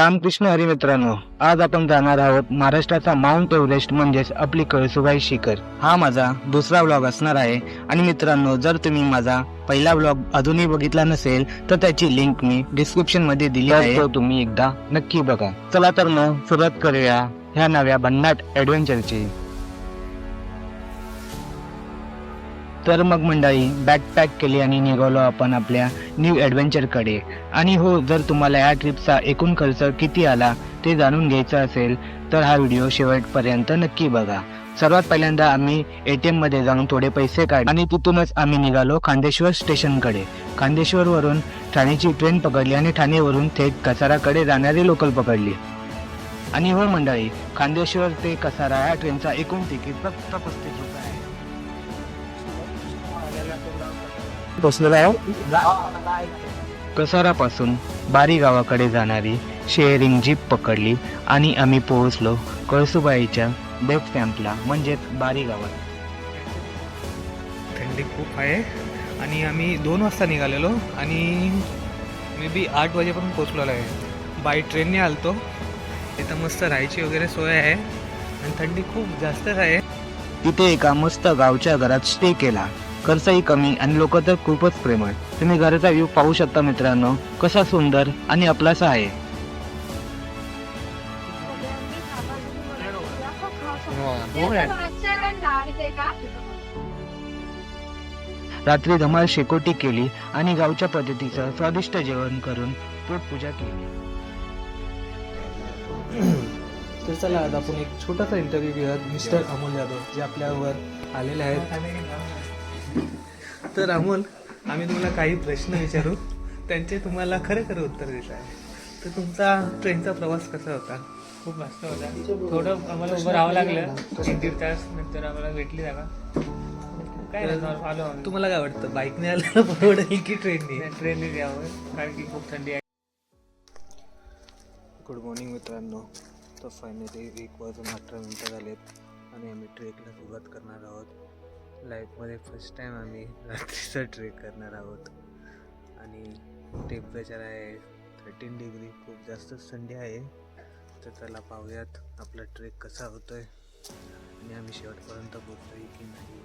रामकृष्ण हरी मित्रांनो आज आपण जाणार आहोत महाराष्ट्राचा माउंट एव्हरेस्ट म्हणजेच आपली कळसुबाई शिखर. हा माझा दुसरा ब्लॉग असणार आहे. आणि मित्रांनो जर तुम्ही माझा पहिला ब्लॉग अजूनही बघितला नसेल तर त्याची लिंक मी डिस्क्रिप्शनमध्ये दिली आहे. तुम्ही एकदा नक्की बघा. चला तर मग सुरुवात करूया ह्या नव्या भन्नाट ऍडव्हेंचरची तर मग मंडळी बॅकपॅक केली आणि निघालो आपण आपल्या न्यू ॲडव्हेंचरकडे आणि हो जर तुम्हाला या ट्रिपचा एकूण खर्च किती आला ते जाणून घ्यायचं असेल तर हा व्हिडिओ शेवटपर्यंत नक्की बघा. सर्वात पहिल्यांदा आम्ही ए टी एममध्ये जाऊन थोडे पैसे काढले आणि तिथूनच आम्ही निघालो खांदेश्वर स्टेशनकडे खांदेश्वरवरून ठाणेची ट्रेन पकडली आणि ठाणेवरून थेट कसाराकडे जाणारी लोकल पकडली. आणि हो मंडळी खांदेश्वर ते कसारा या ट्रेनचा एकूण तिकीट फक्त पस्तीस रुपये आहे. बसलेला आहे. कसारापासून बारी गावाकडे जाणारी शेअरिंग जीप पकडली आणि आम्ही पोहोचलो कळसुबाईच्या बेफ कॅम्पला म्हणजेच बारी गावात थंडी खूप आहे आणि आम्ही दोन वाजता निघालेलो आणि मे बी आठ वाजेपर्यंत पोचलेलो आहे. बाय ट्रेनने आलतो. इथं मस्त राहायची वगैरे सोय आहे आणि थंडी खूप जास्तच आहे. तिथे एका मस्त गावच्या घरात स्टे केला. खर्चही कमी आणि लोक तर खूपच प्रेमळ. तुम्ही घराचा व्ह्यू पाहू शकता मित्रांनो. कसा सुंदर आणि आपलासा आहे. रात्री धमाल शेकोटी केली आणि गावच्या पद्धतीचं स्वादिष्ट जेवण करून पोटपूजा केली. तर चला आज आपण एक छोटासा इंटरव्ह्यू घेऊयात मिस्टर अमोल यादव जे आपल्यावर आलेले आहेत. तर अमोल आम्ही तुम्हाला काही प्रश्न विचारू. त्यांचे तुम्हाला खरं खरं उत्तर देत आहे. तर तुमचा ट्रेनचा प्रवास कसा होता? खूप मस्त होता. थोडं आम्हाला उभं राहावं लागलं. एक दीड तास नंतर आम्हाला भेटली जागा. काय आलो आम्ही. तुम्हाला काय वाटतं? बाईकने आलेलं परवडेल की ट्रेनने? ट्रेनने यावं कारण की खूप थंडी आहे. गुड मॉर्निंग मित्रांनो. तर फायनली एक वाजून अठरा मिनटं झालेत आणि आम्ही ट्रेकला सुरुवात करणार आहोत. लाईफमध्ये फर्स्ट टाईम आम्ही रात्रीचा ट्रेक करणार आहोत. आणि टेम्परेचर आहे थर्टीन डिग्री खूप जास्त थंडी आहे. तर चला पाहूयात आपला ट्रेक कसा होतो आहे आणि आम्ही शेवटपर्यंत पोहोचतोय की नाही.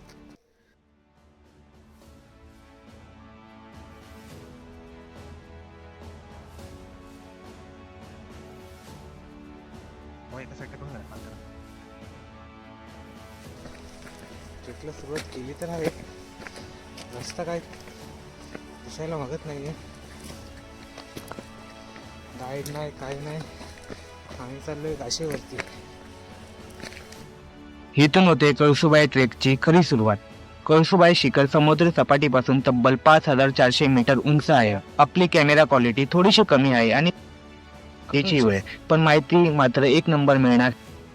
ट्रेकला सुरुवात केली तर आहे रस्ता काय दिसायला मागत नाही आहे गाईड नाही काय नाही. आम्ही चाललोय काशीवरती. इथून होते कळसुबाई ट्रेकची खरी सुरुवात. कळसुबाई शिखर समुद्र सपाटीपासून तब्बल पाच हजार चारशे मीटर उंच आहे. आपली कॅमेरा क्वालिटी थोडीशी कमी आहे आणि याची वेळ. पण माहिती मात्र एक नंबर मिळणार.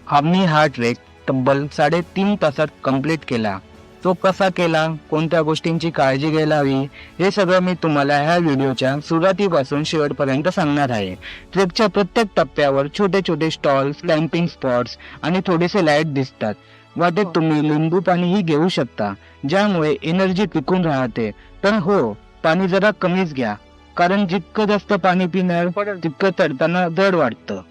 आम्ही हा ट्रेक तब्बल साडेतीन तासात कंप्लीट केला. तो कसा केला? कोणत्या गोष्टींची काळजी घ्यायला हवी हे सगळं मी तुम्हाला ह्या व्हिडिओच्या सुरुवातीपासून शेवटपर्यंत सांगणार आहे. ट्रेकच्या प्रत्येक टप्प्यावर छोटे छोटे स्टॉल्स कॅम्पिंग स्पॉट्स आणि थोडेसे लाइट दिसतात. वाटेत तुम्ही लिंबू पाणीही घेऊ शकता ज्यामुळे एनर्जी टिकून राहते. तर हो पाणी जरा कमीच घ्या. कारण जितकं जास्त पाणी पिणार तितकं चढताना जड वाटतं.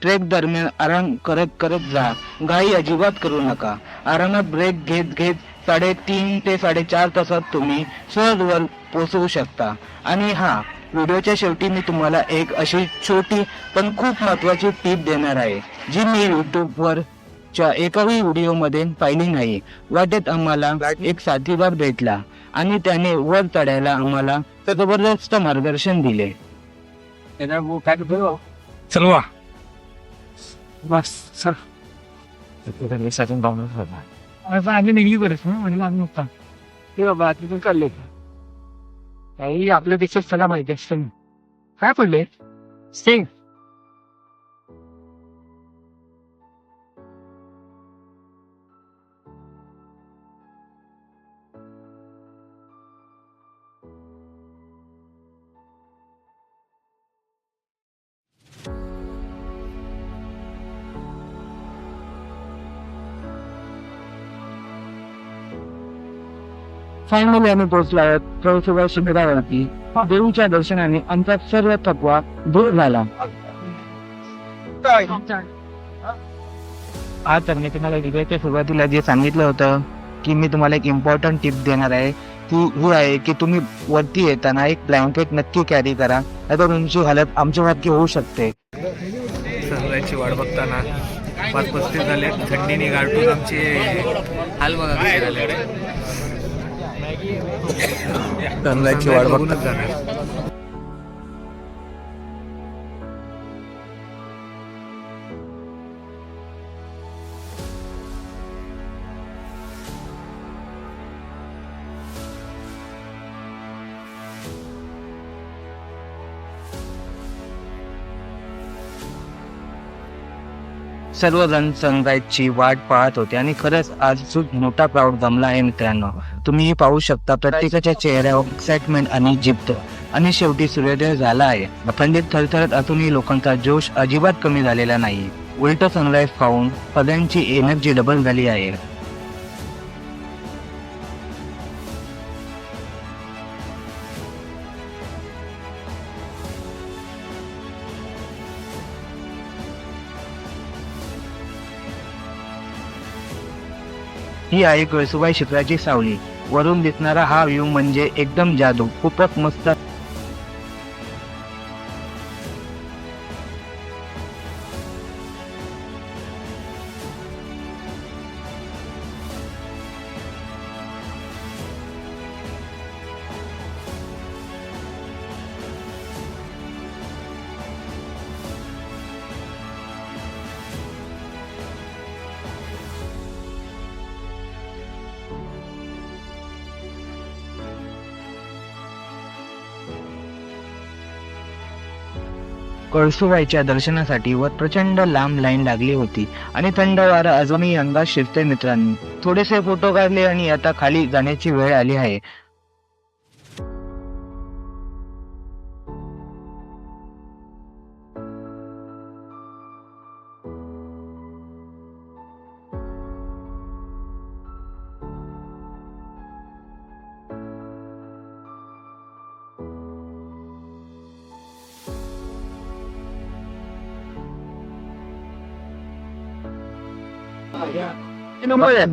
ट्रेक दरम्यान आराम करत करत जा. घाई अजिबात करू नका. आरामात ब्रेक घेत घेत साडेतीन ते साडेचार तासात तुम्ही सहजवर पोहोचवू शकता. आणि हा व्हिडिओच्या शेवटी मी तुम्हाला एक अशी छोटी पण खूप महत्वाची टीप देणार आहे जी मी युट्यूबवर च्या एकाही व्हिडिओमध्ये पाहिली नाही. वाटेत आम्हाला एक साथीदार भेटला आणि त्याने वर चढायला आम्हाला जबरदस्त मार्गदर्शन दिले. चलवा. बस चल आम्ही निघली बरेच म्हणजे आम्ही होता ते बाबा तिथून चालले काही आपल्यापेक्षा सगळं माहिती असतं काय पडले सिंग फायनली आम्ही पोहोचलो आहोत कळसुबाई शिबिरावरती देवीच्या दर्शनाने आमचा सर्व थकवा दूर झाला. आज तर मी तुम्हाला व्हिडिओच्या सुरुवातीला जे सांगितलं होतं की मी तुम्हाला एक इम्पॉर्टंट टिप देणार आहे. ती ही आहे की तुम्ही वरती येताना एक ब्लँकेट नक्की कॅरी करा. नाही तुमची हालत आमच्यासारखी होऊ शकते. सहलाची वाट बघताना पाच पस्तीस झाले. थंडीने गारटून आमचे हाल बघा झाले. सनराईजची वाट बघूनच जाणार सर्वजण सनराईजची वाट पाहत होते आणि खरंच आज खूप मोठा प्राऊड जमला आहे मित्रांनो. तुम्ही पाहू शकता प्रत्येकाच्या चेहऱ्यावर एक्साइटमेंट आणि जिप्त आणि शेवटी सूर्योदय झाला आहे. थंडीत थरथरत असूनही लोकांचा जोश अजिबात कमी झालेला नाही. उलट सनराईज पाहून सगळ्यांची एनर्जी डबल झाली आहे. ही आहे कळसुबाई शिखराची सावली. वरून दिसणारा हा व्ह्यू म्हणजे एकदम जादू. खूपच मस्त. कळसुबाईच्या दर्शनासाठी वर प्रचंड लांब लाईन लागली होती आणि थंड वारा अजूनही अंगात शिरते मित्रांनी. थोडेसे फोटो काढले आणि आता खाली जाण्याची वेळ आली आहे.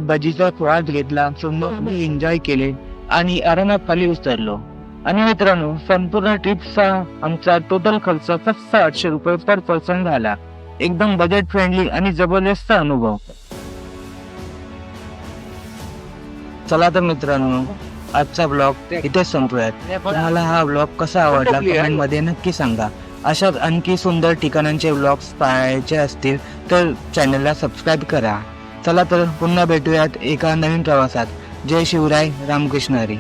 भजीचा घेतला एन्जॉय केले आणि अरणात खाली उतरलो. आणि मित्रांनो संपूर्ण ट्रिपचा आमचा टोटल खर्च फक्त आठशे रुपये पर पर्सन झाला. एकदम बजेट फ्रेंडली आणि जबरदस्त अनुभव. चला तर मित्रांनो आजचा ब्लॉग इथेच संपूयात. तुम्हाला हा ब्लॉग कसा आवडला कमेंटमध्ये नक्की सांगा. अशाच आणखी सुंदर ठिकाणांचे ब्लॉग्स पाहायचे असतील तर चॅनलला सबस्क्राईब करा. चला तर पुन्हा भेटूयात एका नवीन प्रवासात. जय शिवराय रामकृष्ण हरी.